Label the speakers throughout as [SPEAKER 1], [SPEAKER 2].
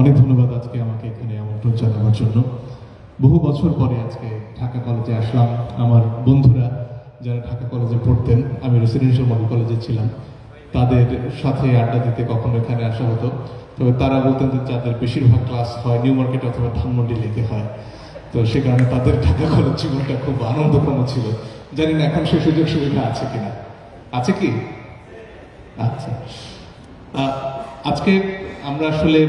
[SPEAKER 1] অনেক ধন্যবাদ আজকে আমাকে এখানে আমন্ত্রণ জানাবার জন্য। বহু বছর পরে আজকে ঢাকা কলেজে আসলাম। আমার বন্ধুরা যারা ঢাকা কলেজে পড়তেন, আমি রেসিডেন্সিয়াল মডেল কলেজে ছিলাম, তাদের সাথে আড্ডা দিতে কখনো এখানে আসা হতো। তবে তারা বলতেন যে যাদের বেশিরভাগ ক্লাস হয় নিউ মার্কেট অথবা ধানমন্ডি লেগে হয়। তো সে কারণে তাদের ঢাকা কলেজ জীবনটা খুব আনন্দপূর্ণ ছিল। জানি না এখন সে সুযোগ সুবিধা আছে কিনা। আছে কি? আচ্ছা। আজকে আমরা আসলে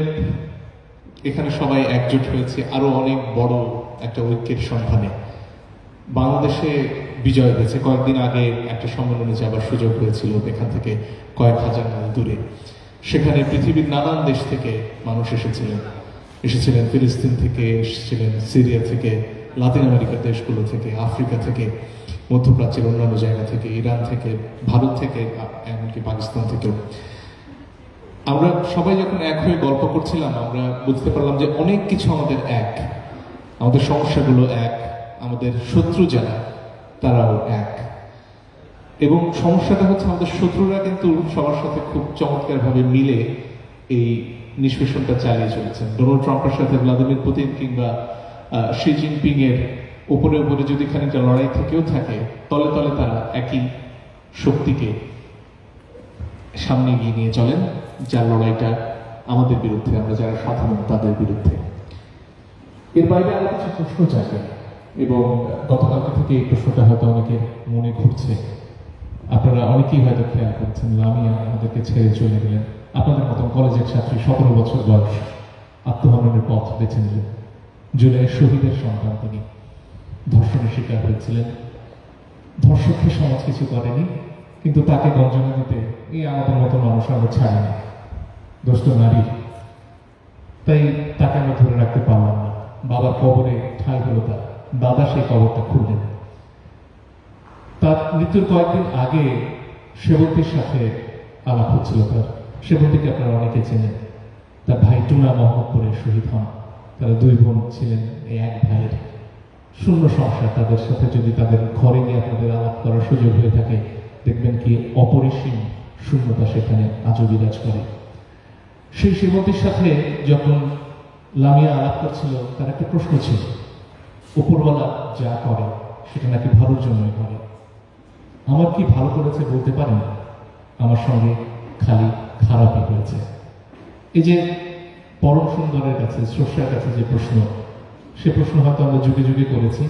[SPEAKER 1] এখানে সবাই একজোট হয়েছে, আরও অনেক বড় একটা ঐক্যের সন্ধানে। বাংলাদেশে বিজয় হয়েছে। কয়েকদিন আগে একটা সম্মেলনে যাবার সুযোগ হয়েছিল এখান থেকে কয়েক হাজার মাইল দূরে। সেখানে পৃথিবীর নানান দেশ থেকে মানুষ এসেছিলেন। এসেছিলেন ফিলিস্তিন থেকে, এসেছিলেন সিরিয়া থেকে, লাতিন আমেরিকার দেশগুলো থেকে, আফ্রিকা থেকে, মধ্যপ্রাচ্যের অন্যান্য জায়গা থেকে, ইরান থেকে, ভারত থেকে এমনকি পাকিস্তান থেকেও। আমরা সবাই যখন এক হয়ে গল্প করছিলাম, আমরা বুঝতে পারলাম যে অনেক কিছু আমাদের এক। আমাদের সমস্যাগুলো এক, আমাদের শত্রু যারা, তারাও এক। এবং সমস্যাটা হচ্ছে আমাদের শত্রুরা কিন্তু সবার সাথে খুব চমৎকারভাবে মিলে এই নিষ্পেষণটা চালিয়ে চলেছেন। ডোনাল্ড ট্রাম্পের সাথে ভ্লাদিমির পুতিন কিংবা শি জিনপিং এর উপরে উপরে যদি খানিকটা লড়াই থেকেও থাকে, তলে তলে তারা একই শক্তিকে সামনে এগিয়ে নিয়ে চলেন, যার লড়াইটা আমাদের বিরুদ্ধে, আমরা যারা সাধারণ, তাদের বিরুদ্ধে। এর বাইরে আরও কিছু প্রশ্ন জাগে এবং গতকালকে থেকে এই প্রশ্নটা হয়তো অনেকের মনে ঘুরছে আপনারা অনেকেই হয়তো খেয়াল করছেন, লামিয়া আমাদেরকে ছেড়ে চলে গেলেন। আপনাদের মতন কলেজের ছাত্রী, সতেরো বছর বয়স, আত্মহননের পথ বেছে নিলেন। জুলাই শহীদের সন্তান তিনি ধর্ষণের শিকার হয়েছিলেন। ধর্ষককে সমাজ কিছু করেনি কিন্তু তাকে গঞ্জনা দিতে এই আমাদের মতো মানুষ আমরা ছাড়ি না। দোস্ত নারী। তাই তাকে আমরা ধরে রাখতে পারলাম না। বাবার কবরে ঠাঁই হলো তার। দাদা সেই কবরটা খুললেন। তার মৃত্যুর কয়েকদিন আগে সেবন্তীর সাথে আলাপ হচ্ছিল তার। সেবন্তীকে আপনারা অনেকে চেনেন। তার ভাই টুনা মোহাম্মদপুরে শহীদ হন। তারা দুই বোন ছিলেন এই এক ভাইয়ের। শূন্য সংসার তাদের সাথে। যদি তাদের ঘরে গিয়ে আপনাদের আলাপ করার সুযোগ হয়ে থাকে দেখবেন কি অপরিসীম শূন্যতা সেখানে আজও বিরাজ করে। সেই শ্রীমতীর সাথে যখন লামিয়া আলাপ করছিল, তার একটা প্রশ্ন ছিল, উপরওয়ালা যা করে, সেটা নাকি ভালোর জন্যই করে? আমার কি ভালো করেছে বলতে পারেন আমার সঙ্গে খালি খারাপই হয়েছে। এই যে পরম সুন্দরের কাছে, স্রষ্টার কাছে যে প্রশ্ন, সে প্রশ্ন হয়তো আমরা যুগে যুগে করেছি।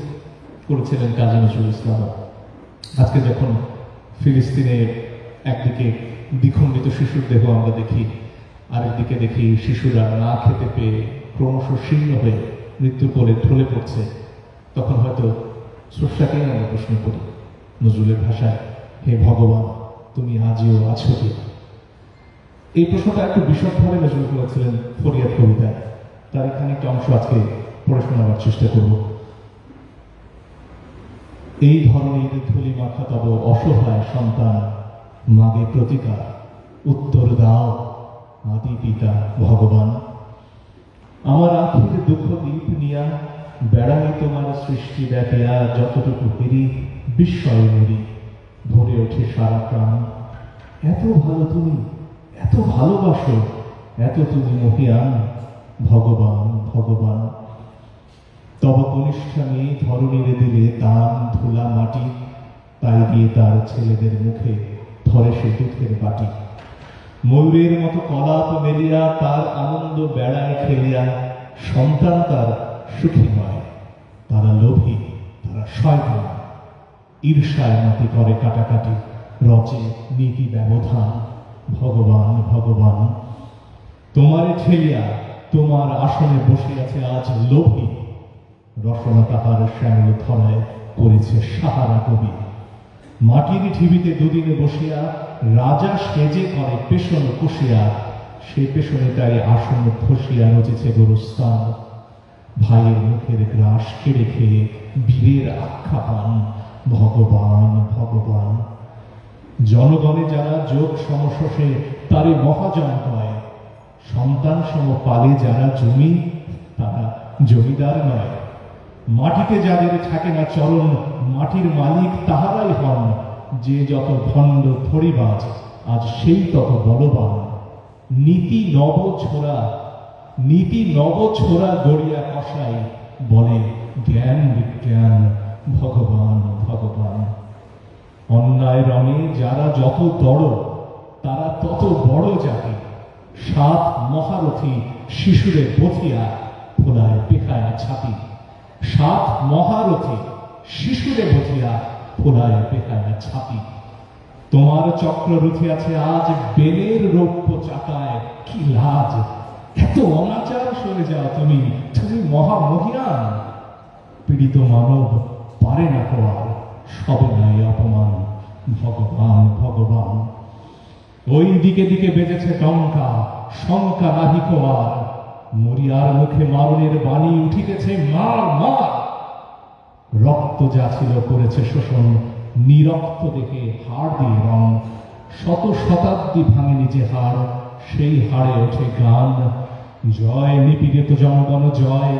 [SPEAKER 1] করেছিলেন কাজী নজরুল ইসলাম আজকে যখন ফিলিস্তিনে একদিকে দ্বিখণ্ডিত শিশুর দেহ আমরা দেখি, আরেকদিকে দেখি শিশুরা না খেতে পেয়ে ক্রমশ শীর্ণ হয়ে মৃত্যুর পরে ঢলে পড়ছে। তখন হয়তো স্রষ্টাকেই আমরা প্রশ্ন করি, নজরুলের ভাষায়, হে ভগবান, তুমি আজিও আছো কি? এই প্রশ্নটা একটু বিশদভাবে নজরুল করেছিলেন ফরিয়াদ কবিতায়। তার এখানে একটা অংশ আজকে পড়ে শোনাবার চেষ্টা করব। এই ধরনের ধুলি মাখা তব অসহায় সন্তান। মাগে প্রতিকার। উত্তর দাও, আদি পিতা ভগবান। আমার আখির দুঃখ দীপ নিয়া, বেড়াই তোমার সৃষ্টি দেখিয়া যতটুকু ফিরি বিস্ময় মরি। ভরে ওঠে সারা প্রাণ। এত ভালো তুমি, এত ভালোবাসো, এত তুমি মহিয়ান। ভগবান ভগবান। তব কনিষ্ঠানে ধরণীরে দিলে দান, ধুলা, মাটি তাই দিয়ে তার ছেলেদের মুখে ধরে সে দুঃখের বাটি। ময়ূরের মতো কলাপ মেলিয়া তার আনন্দ বেড়ায় খেলিয়া সন্তান তার সুখী নয় তারা লোভী, তারা শয়তান। ঈর্ষায় মাটি করে কাটাকাটি, রচে নীতি ব্যবধান, ভগবান ভগবান। তোমারে ঠেলিয়া, তোমার আসনে বসে আছে আজ লোভী। রসনা তাহার শ্যামল ধরায় করেছে সাহারা কবি। মাটির ঢিবিতে দুদিনে বসিয়া রাজা সেজে করে পেশন কষিয়া, সে পেশনে তাই আসন খসিয়া রচেছে গরুস্থান। ভাইয়ের মুখের গ্রাস কেড়ে খেয়ে বীরের আখ্যা পান ভগবান ভগবান। জনগণে যারা যোগ সমশে তারে মহাজন হয় সন্তান সম পালে যারা জমি, তারা জমিদার নয়। মাটিতে যাদের থাকে না চরণ, মাটির মালিক তাহারাই হন। যে যত ভণ্ড থরিবাজ আজ সেই তত বলবান। নীতি নব ছোড়া,
[SPEAKER 2] নীতি নব ছোড়া গড়িয়া কষাই, বলে জ্ঞান বিজ্ঞান, ভগবান ভগবান। অন্যায় রঙে যারা যত দড়, তারা তত বড় জাতি। সাত মহারথী শিশুরে বথিয়া ফোলায় পেখায়া ছাতি। সাত মহারথী শিশুরে বথিয়া ফোলায় পেখায়া ছাতি তোমার চক্ররথী আছে, আজ বেলের রৌপ্য চাকায় কি লাজ? এত অনাচার সরে যাও তুমি তুমি মহামহিয়ান। পীড়িত মানব পারে না হওয়ার সবে নাই অপমান, ভগবান ভগবান। ওই দিকে দিকে বেজেছে টঙ্কা শঙ্কা নাহি কোয়ার মরিয়ার মুখে মারণের বাণী উঠিতেছে, মার মার। রক্ত যা ছিল করেছে শোষণ, নিরক্ত দেখে হাড় দিয়ে রং। শত শতাব্দী ভাঙে যে হাড়, সেই হাড়ে ওঠে গান। জয় নিপীড়িত জনগণ, জয়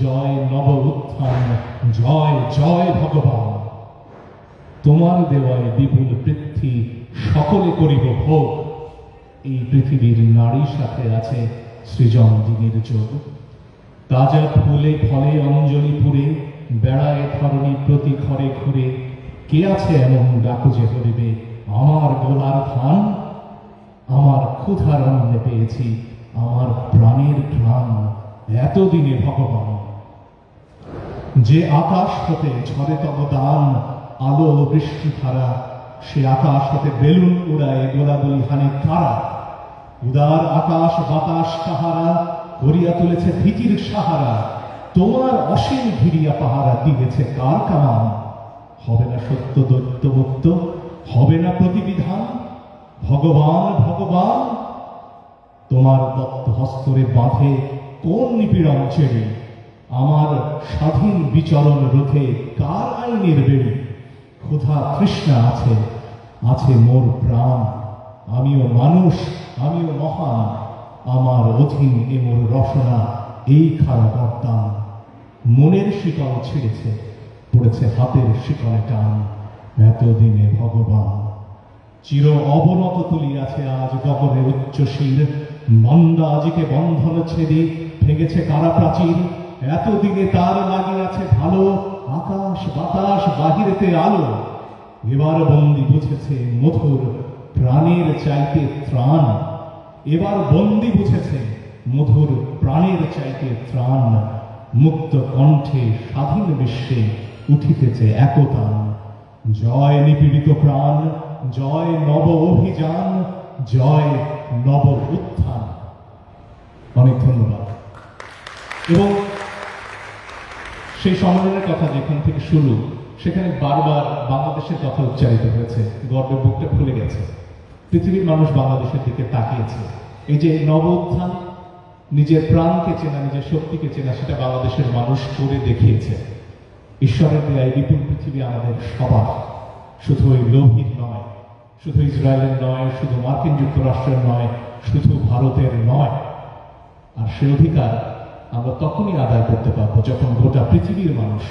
[SPEAKER 2] জয় নব উত্থান, জয় জয় ভগবান। তোমার দেওয়ায় বিপুল পৃথ্বী সকলে করিব ভোগ। এই পৃথিবীর নারীর সাথে আছে সৃজন দিনের যোগ। তাজা ফুলে ফলে অঞ্জলি পুরে বেড়ায় ধরণী প্রতি ঘরে ঘুরে, কে আছে এমন ডাকু যে হরিবে আমার গোলার ধান, আমার ক্ষুধার অন্নে পেয়েছি, আমার প্রাণের প্রাণ এতদিনে ভগবান। যে আকাশ হতে ঝরে তব দান, আলো ও বৃষ্টি ধারা সে আকাশ হতে বেলুন উড়ায় গোলাগুলি হানে কারা উদার আকাশ বাতাস কাহারা করিয়া তুলেছে ভীতির সাহারা। তোমার অসীম ঘিরিয়া পাহারা দিয়েছে কার কামান হবে না সত্য দৈত্য মুক্ত হবে না প্রতিবিধান। ভগবান ভগবান, তোমার দত্ত হস্তরে বাঁধে কোন নিপীড়ন ছেড়ে আমার স্বাধীন বিচরণ রোধে কার আইনের বেড়ে? ক্ষুধা তৃষ্ণা আছে আছে মোর প্রাণ। আমিও মানুষ, আমিও মহান। আমার অধীন এ মোর রসনা এই খারাপ বর্তান মনের শিকল ছিঁড়েছে, পড়েছে হাতের শিকলে টান। এতদিনে ভগবান, চির অবনত তুলিয়াছে আজ গগনের উচ্চ শির মন্দা আজিকে বন্ধন ছেদে ভেঙেছে কারা প্রাচীর। এতদিনে তার লাগিয়াছে ভালো আকাশ বাতাস বাহিরেতে আলো। এবার বন্দি বুঝেছে মধুর প্রাণের চাইতে ত্রাণ। এবার বন্দি বুঝেছে মধুর প্রাণের চাইতে ত্রাণ। মুক্ত কণ্ঠে স্বাধীন বিশ্বে উঠিতেছে একতান। জয় নিপীড়িত প্রাণ, জয় নব অভিযান, জয় নব উত্থান। অনেক ধন্যবাদ। এবং সেই সম্মেলনের কথা যেখান থেকে শুরু, সেখানে বারবার বাংলাদেশের কথা উচ্চারিত হয়েছে। গর্বের বুকটা খুলে গেছে। পৃথিবীর মানুষ বাংলাদেশের দিকে তাকিয়েছে। এই যে নব উত্থান নিজের প্রাণকে চেনা, নিজের শক্তিকে চেনা, সেটা বাংলাদেশের মানুষ করে দেখিয়েছে। ঈশ্বরের দেয়া এই বিপুল পৃথিবী আমাদের সবার। শুধু ওই লোভীর নয়, শুধু ইসরায়েলের নয়, শুধু মার্কিন যুক্তরাষ্ট্রের নয়, শুধু ভারতের নয়। আর সে অধিকার আমরা তখনই আদায় করতে পারব যখন গোটা পৃথিবীর মানুষ,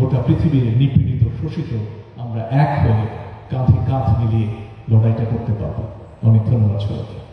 [SPEAKER 2] গোটা পৃথিবীর নিপীড়িত, শোষিত আমরা এক হয়ে কাঁধে কাঁধ মিলিয়ে লড়াইটা করতে পারব। অনেক ধন্যবাদ সবাইকে।